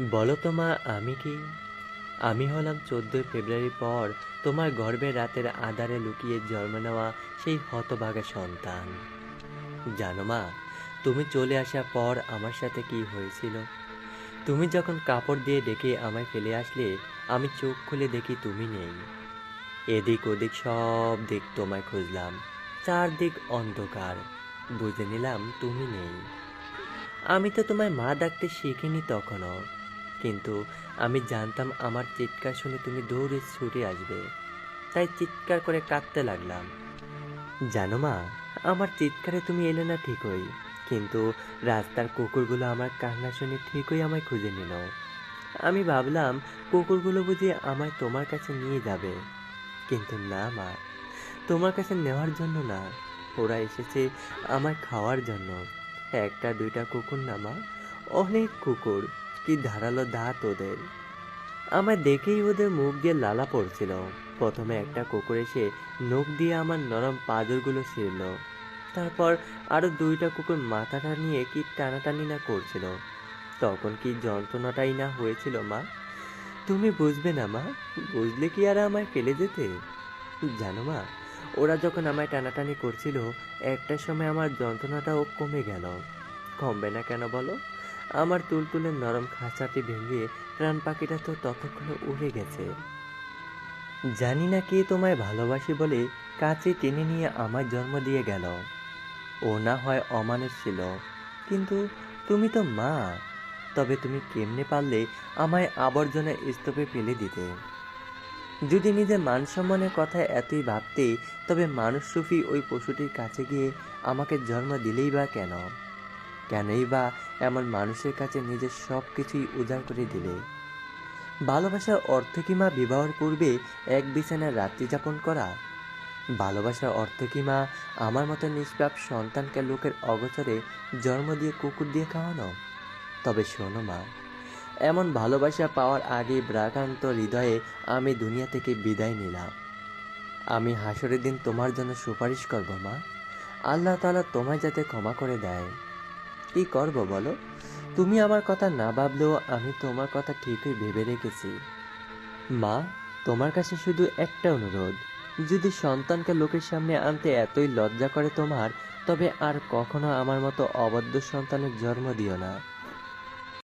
বলো তো মা আমি কি? আমি হলাম চোদ্দোই ফেব্রুয়ারি পর তোমার গর্ভে রাতের আধারে লুকিয়ে জন্ম নেওয়া সেই হতভাগা সন্তান। জানো মা, তুমি চলে আসার পর আমার সাথে কি হয়েছিল? তুমি যখন কাপড় দিয়ে ডেকে আমায় ফেলে আসলে, আমি চোখ খুলে দেখি তুমি নেই। এদিক ওদিক সব দিক তোমায় খুঁজলাম, চারদিক অন্ধকার। বুঝে নিলাম তুমি নেই। আমি তো তোমায় মা ডাকতে শিখিনি তখনও। কিন্তু আমি জানতাম আমার চিৎকার শুনে তুমি দৌড়ে ছুটে আসবে। তাই চিৎকার করে কাঁদতে লাগলাম। জানো মা, আমার চিৎকারে তুমি এলে না ঠিকই, কিন্তু রাস্তার কুকুরগুলো আমার কান্না শুনে ঠিকই আমায় খুঁজে নিল। আমি ভাবলাম, কুকুরগুলো বুঝি আমায় তোমার কাছে নিয়ে যাবে। কিন্তু না মা, তোমার কাছে নেওয়ার জন্য না, ওরা এসেছে আমায় খাওয়ার জন্য। একটা, দুইটা কুকুর না মা, অনেক কুকুর। কি ধারালো দাঁত ওদের। আমায় দেখেই ওদের মুখ দিয়ে লালা পড়ছিল। প্রথমে একটা কুকুর এসে নখ দিয়ে আমার নরম পাঁজরগুলো ছিঁড়ল। তারপর আরও দুইটা কুকুর মাথাটা নিয়ে কি টানাটানি না করছিল। তখন কি যন্ত্রণাটাই না হয়েছিল, মা? তুমি বুঝবে না, মা। বুঝলে কি আর আমায় ফেলে যেতে? জানো, মা, ওরা যখন আমায় টানাটানি করছিল, একটা সময় আমার যন্ত্রণাটাও কমে গেল। কমবে না কেন বলো? আমার তুলতুলের নরম খাঁচাটি ভেঙে প্রাণ পাখিটা তো ততক্ষণে উড়ে গেছে। জানি না কে তোমায় ভালোবাসি বলে কাছে টেনে নিয়ে আমার জন্ম দিয়ে গেল। ও না হয় অমানুষ ছিল। কিন্তু তুমি তো মা। তবে তুমি কেমনে পারলে আমায় আবর্জনা স্তূপে ফেলে দিতে? যদি নিজের মান সম্মানের কথা এতই ভাবতে, তবে মানুষ সুফি ওই পশুটির কাছে গিয়ে আমাকে জন্ম দিলেই বা কেন? কেনই বা এমন মানুষের কাছে নিজের সব কিছুই উজাড় করে দিলে। ভালোবাসার অর্থ কি মা বিবাহের পূর্বে এক বিছানায় রাত্রি যাপন করা? ভালোবাসার অর্থ কি মা আমার মতো নিষ্পাপ সন্তানকে লোকের অগোচরে জন্ম দিয়ে কুকুর দিয়ে খাওয়ানো? তবে শোনো মা, এমন ভালোবাসা পাওয়ার আগে ব্রাকান্ত হৃদয়ে আমি দুনিয়া থেকে বিদায় নিলাম। আমি হাসরের দিন তোমার জন্য সুপারিশ করব মা। আল্লাহ তালা তোমায় যাতে ক্ষমা করে দেয়। কি করব বলো? তুমি আমার কথা না ভাবলেও আমি তোমার কথা ঠিকই ভেবে রেখেছি। মা, তোমার কাছে শুধু একটা অনুরোধ। যদি সন্তানকে লোকের সামনে আনতে এতই লজ্জা করে তোমার, তবে আর কখনো আমার মতো অবাধ্য সন্তানের জন্ম দিও না।